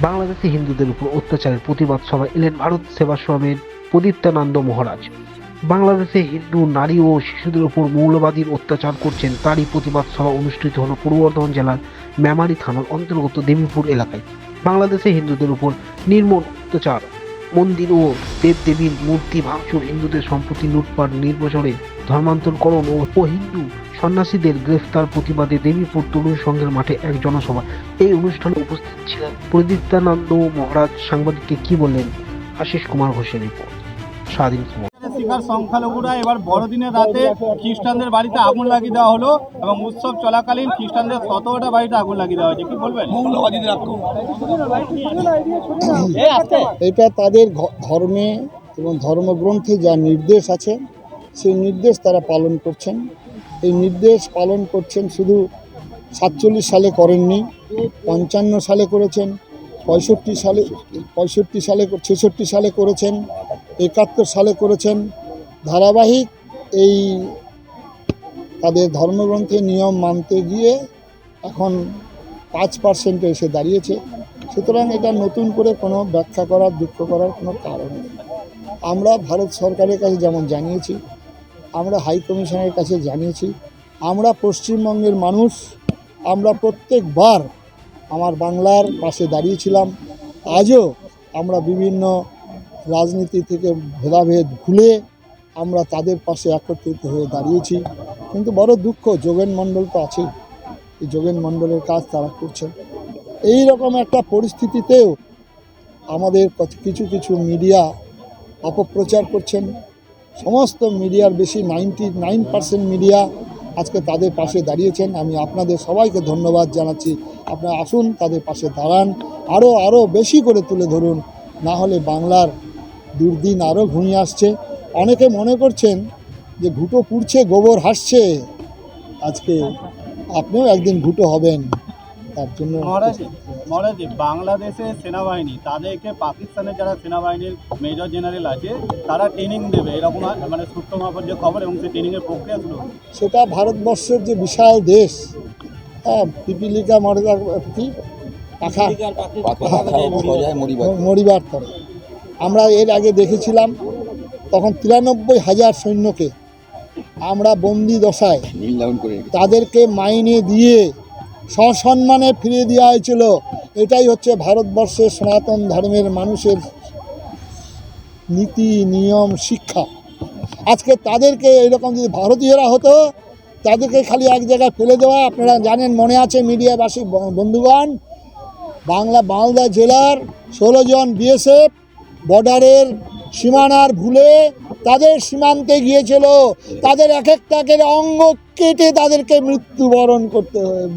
বাংলাদেশে হিন্দুদের উপর অত্যাচারের প্রতিবাদ সভায় এলেন ভারত সেবাশ্রমের প্রদীপ্তানন্দ মহারাজ। বাংলাদেশে হিন্দু নারী ও শিশুদের উপর মৌলবাদীর অত্যাচার করছেন তারই প্রতিবাদ সভা অনুষ্ঠিত হল পূর্ব বর্ধমান জেলার মেমারি থানার অন্তর্গত দেবীপুর এলাকায়। বাংলাদেশে হিন্দুদের উপর নির্মম অত্যাচার। মন্দির ও দেবদেবীর মূর্তি ভাঙচুর হিন্দুদের সম্পত্তি লুটপাট নির্বাচনে ধর্মান্তরকরণ ও হিন্দু সন্ন্যাসীদের গ্রেফতার প্রতিবাদে দেবীপুর তরুণ সংঘের মাঠে এক জনসভা। এই অনুষ্ঠানে উপস্থিত ছিলেন প্রদীপ্তানন্দ মহারাজ। সাংবাদিককে কি বললেন? আশিস কুমার ঘোষের রিপোর্ট। স্বাধীন খবর। শিকার সংখ্যালঘুরা এবার বড়দিনের রাতে খ্রিস্টানদের বাড়িতে আগুন লাগিয়ে দেওয়া হলো এবং উৎসব চলাকালীন খ্রিস্টানদের সতেরোটা বাড়িতে আগুন লাগিয়ে দেওয়া হয়েছে। কি বলবেন? এটা তাদের ধর্মে এবং ধর্মগ্রন্থে যা নির্দেশ আছে সেই নির্দেশ তারা পালন করছেন। এই নির্দেশ পালন করছেন শুধু সাতচল্লিশ সালে করেননি, পঞ্চান্ন সালে করেছেন, পঁয়ষট্টি সালে পঁয়ষট্টি সালে ছেষট্টি সালে করেছেন, একাত্তর সালে করেছেন। ধারাবাহিক এই তাদের ধর্মগ্রন্থে নিয়ম মানতে গিয়ে এখন পাঁচ পার্সেন্টে এসে দাঁড়িয়েছে। সুতরাং এটা নতুন করে কোনো ব্যাখ্যা করার, দুঃখ করার কোনো কারণ নেই। আমরা ভারত সরকারের কাছে যেমন জানিয়েছি আমরা হাই কমিশনের কাছে জানিয়েছি, আমরা পশ্চিমবঙ্গের মানুষ, আমরা প্রত্যেকবার আমার বাংলার পাশে দাঁড়িয়েছিলাম। আজও আমরা বিভিন্ন রাজনীতি থেকে ভেদাভেদ ভুলে আমরা তাদের পাশে একত্রিত হয়ে দাঁড়িয়েছি। কিন্তু বড় দুঃখ, যোগেন মণ্ডল তো আছেই। এই যোগেন মণ্ডলের কাজ তারা করছেন। এই রকম একটা পরিস্থিতিতেও আমাদের কিছু কিছু মিডিয়া অপপ্রচার করছেন। সমস্ত মিডিয়ার বেশি নাইনটি নাইন পার্সেন্ট মিডিয়া আজকে তাদের পাশে দাঁড়িয়েছেন। আমি আপনাদের সবাইকে ধন্যবাদ জানাচ্ছি। আপনারা আসুন, তাদের পাশে দাঁড়ান। আরও আরও বেশি করে তুলে ধরুন। না হলে বাংলার দুর্দিন আরও ঘুমিয়ে আসছে। অনেকে মনে করছেন যে ঘুটো পুড়ছে, গোবর হাসছে। আজকে আপনিও একদিন ঘুটো হবেন। তার জন্য মহারাজ মহারাজ বাংলাদেশের সেনাবাহিনী তাদেরকে পাকিস্তানের যারা সেনাবাহিনীর মেজর জেনারেল আছে তারা ট্রেনিং দেবে। এরকম মানে সূত্র মারফত যে খবর এবং সেই ট্রেনিংয়ের প্রক্রিয়া শুরু সেটা ভারতবর্ষের যে বিশাল দেশ হ্যাঁ পিপিলিকা মর্যাদা কি? পাখা মরিবার। করে আমরা এর আগে দেখেছিলাম তখন তিরানব্বই হাজার সৈন্যকে আমরা বন্দি দশায় তাদেরকে মাইনে দিয়ে সসম্মানে ফিরিয়ে দেওয়া হয়েছিল। এটাই হচ্ছে ভারতবর্ষের সনাতন ধর্মের মানুষের নীতি, নিয়ম, শিক্ষা। আজকে তাদেরকে এরকম যদি ভারতীয়রা হতো, তাদেরকে খালি এক জায়গায় ফেলে দেওয়া, আপনারা জানেন, মনে আছে মিডিয়াবাসী বন্ধুগণ? বাংলা, মালদা জেলার ষোলো জন বিএসএফ, বর্ডারের সীমানার ভুলে তাদের সীমান্তে গিয়েছিল। তাদের এক একটাকে অঙ্গ কেটে তাদেরকে মৃত্যুবরণ করতে হয়ে-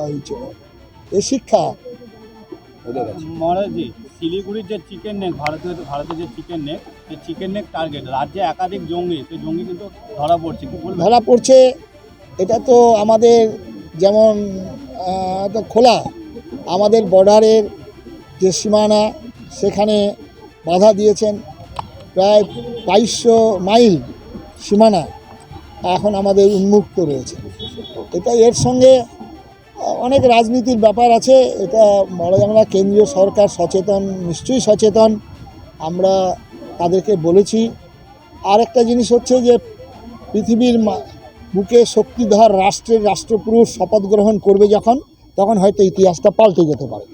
হয়েছিল। এ শিক্ষা? মহারাজজি শিলিগুড়ির যে চিকেন নেক ভারতীয় ভারতের যে চিকেন নেক সেই চিকেন নেক টার্গেট রাজ্যে একাধিক জঙ্গি সেই জঙ্গি কিন্তু ধরা পড়ছে ধরা পড়ছে এটা তো আমাদের যেমন তো খোলা আমাদের বর্ডারের যে সীমানা সেখানে বাধা দিয়েছেন। প্রায় বাইশশো মাইল সীমানা এখন আমাদের উন্মুক্ত রয়েছে। এটা এর সঙ্গে অনেক রাজনীতির ব্যাপার আছে। এটা বলা যাবে না, কেন্দ্রীয় সরকার সচেতন, নিশ্চয়ই সচেতন। আমরা তাদেরকে বলেছি। আর একটা জিনিস হচ্ছে যে, পৃথিবীর বুকে শক্তিধর রাষ্ট্রের রাষ্ট্রপুরুষ শপথ গ্রহণ করবে যখন, তখন হয়তো ইতিহাসটা পাল্টে যেতে পারে।